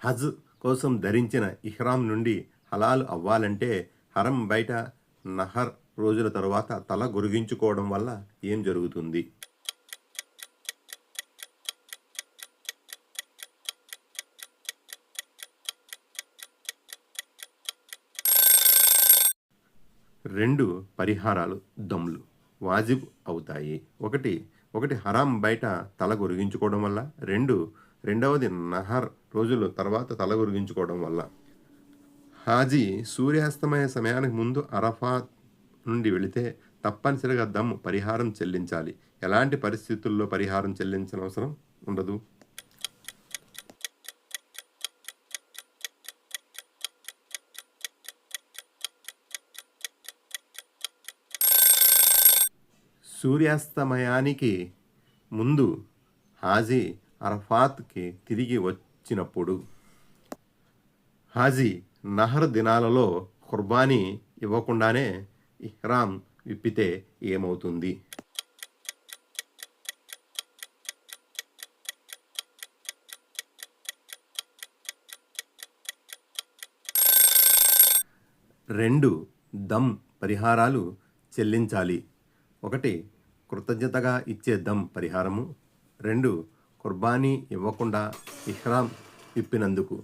హజ్ కోసం ధరించిన ఇహ్రామ్ నుండి హలాల్ అవ్వాలంటే హరం బయట నహర్ రోజుల తరువాత తల గొరిగించుకోవడం వల్ల ఏం జరుగుతుంది? రెండు పరిహారాలు దమ్లు వాజిబ్ అవుతాయి. ఒకటి ఒకటి హరాం బయట తల గొరిగించుకోవడం వల్ల రెండు రెండవది నహర్ రోజులు తర్వాత తల గురిగించుకోవడం వల్ల. హాజీ సూర్యాస్తమయ సమయానికి ముందు అరఫా నుండి వెళితే తప్పనిసరిగా దమ్ పరిహారం చెల్లించాలి. ఎలాంటి పరిస్థితుల్లో పరిహారం చెల్లించిన అవసరం ఉండదు. సూర్యాస్తమయానికి ముందు హాజీ అరఫాత్కి తిరిగి వచ్చినప్పుడు హాజీ నహర్ దినాలలో ఖుర్బానీ ఇవ్వకుండానే ఇహ్రామ్ విప్పితే ఏమవుతుంది? రెండు దమ్ పరిహారాలు చెల్లించాలి. ఒకటి కృతజ్ఞతగా ఇచ్చే దమ్ పరిహారము. రెండు కుర్బానీ ఇవ్వకుండా ఇహ్రాం ఇప్పినందుకు